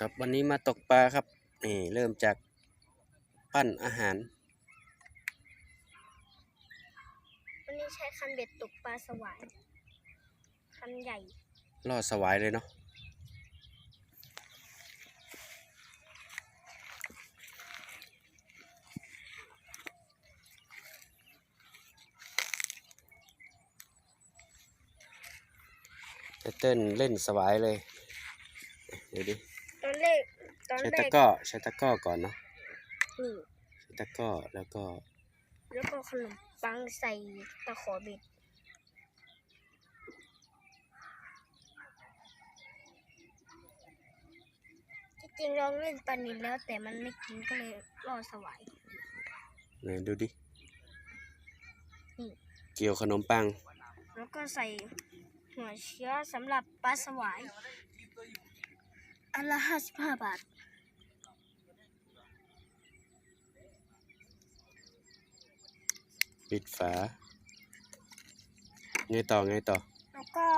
ครับวันนี้มาตกปลาครับนี่เริ่มจากปั้นอาหาร วันนี้ใช้คันเบ็ดตกปลาสวายคันใหญ่ล่อสวายเลยเนาะไตเติ้ลเล่นสวายเลย เดี๋ยวดิ ตอนแรกตอนใช้แรตะกกร้อใช้ตะกร้อก่อนเนาะนี่ใช้ตะกร้อแล้วก็แล้วก็ขนมปังใส่ตะขอเบ็ดที่จริงลองเล่นปลานิลแล้ว แต่มันไม่กินก็เลยล่อสวาย ไหนดูดินี่ เกี่ยวขนมปังแล้วก็ใส่หัวเชื้อสำหรับปลาสวายอันละห้าสิบห้าบาท ปิดฝา ไงต่อไงต่อ แล้วก็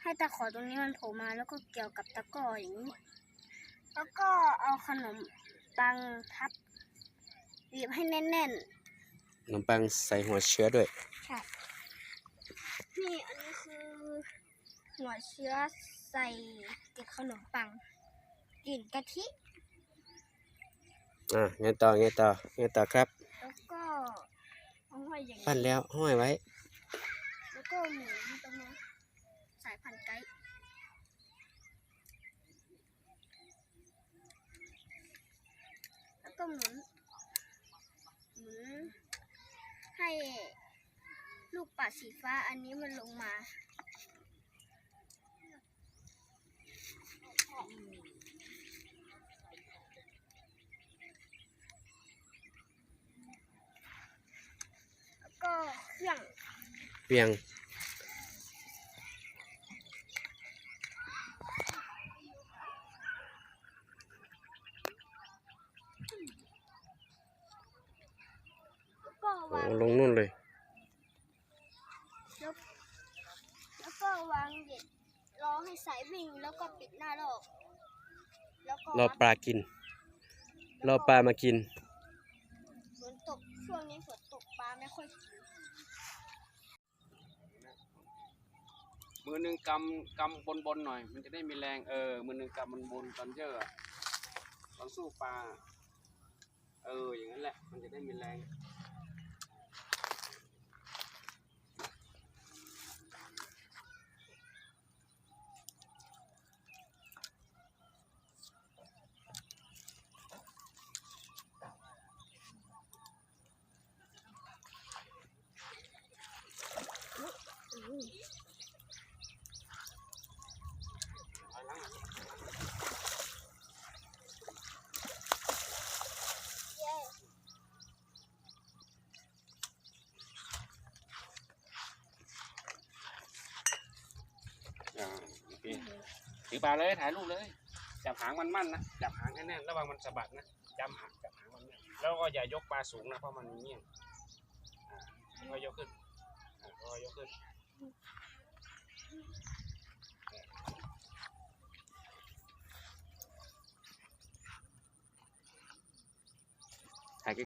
ให้ตะขอตรงนี้มันโผล่มาแล้วก็เกี่ยวกับตะกร้ออย่างนี้ แล้วก็เอาขนมปังทับบีบให้แน่นขนมปังใส่หัวเชื้อด้วยๆใช่นี่อันนี้คือหัวเชื้อใส่เกล็ดขนมปังกลิ่นกะทิ อะไงต่อไงต่อไงต่อครับ แล้วก็ เอาไว้อย่างนี้ปั้นแล้วห้อยไว้ แล้วก็หมูตรงนี้สายพันธุ์ไก่แล้วก็หมุนหมุนให้ลูกปัดสีฟ้าอันนี้มันลงมา แล้วก็เครื่อง เพียงแล้วก็โอ้วางลงนู่นเลย แล้วแล้วก็วางเด็ดรอให้สายวิ่งแล้วก็ปิดหน้าลอกแล้วก็รอปลากิน รอปลามากิน ฝนตกช่วงนี้ฝนตกปลาไม่ค่อยกิน มือหนึ่งกำกำบนบนหน่อย มันจะได้มีแรงเออ มือหนึ่งกำบนบนตอนเยอะตอนสู้ปลา เออ อย่างนั้นแหละ มันจะได้มีแรง ถือปลาเลยถ่ายรูปเลย จับหางมันมั่นนะจับหางให้แน่นระวังมันสะบัดนะจำหางจับหางมันแน่นแล้วก็อย่ายกปลาสูงนะเพราะมันเงี้ยงอ่าก็ยกขึ้นอ่าก็ยกขึ้น